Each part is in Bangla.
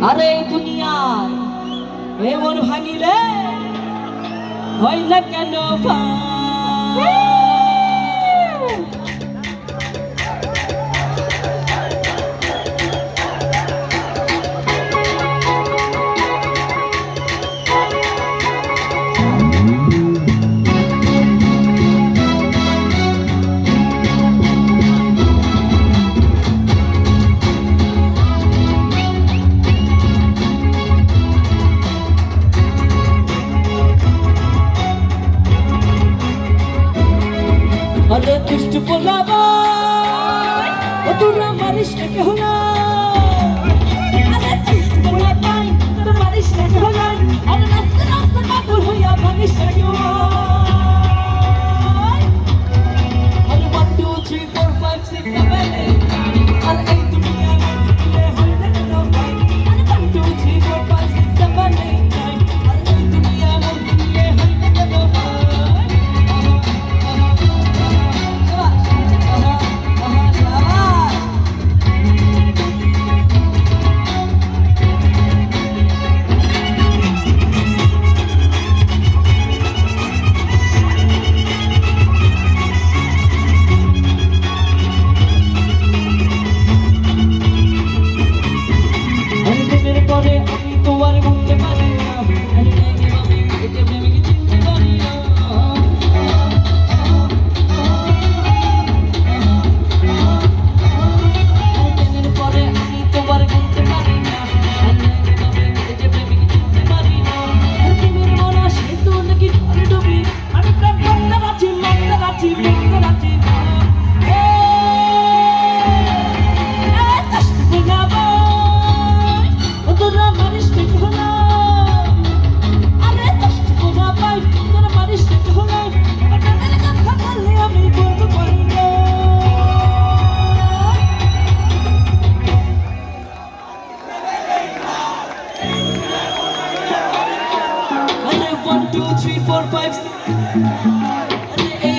আরে এই দুনিয়ায় এমন ভাঙিলে হইলে কেন ভাই? দুষ্ট পোলাবা ও তোরা মারিস না কেহ না। One two three four five এই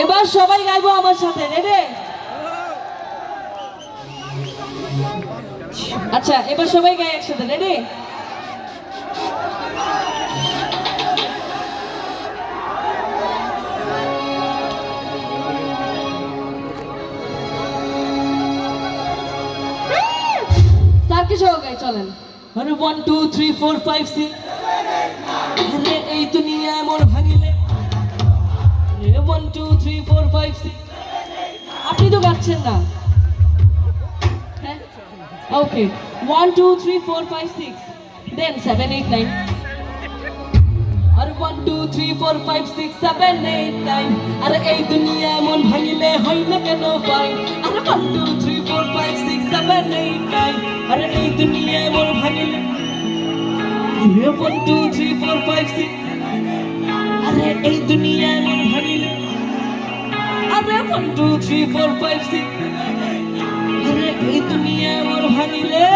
এবার সবাই গাইবো আমার সাথে রেডি আচ্ছা এবার সবাই গাই একসাথে রেডি গাই চলেন। আরে one two three four five six আরে, এই দুনিয়া এমন ভাঙিলে। One two three four five six আপনি তো গাচ্ছেন না। Okay one two three four five six then seven eight nine আরে one two three four five six seven eight nine আরে, এই দুনিয়া এমন ভাঙিলে না কেন পাই আরে ওয়ান টু থ্রি ফোর 0 1 2 3 4 5 6 আরে এই দুনিয়া মন ভাঙিল। আরে 1 2 3 4 5 6 আরে এই দুনিয়া মন ভাঙিলে।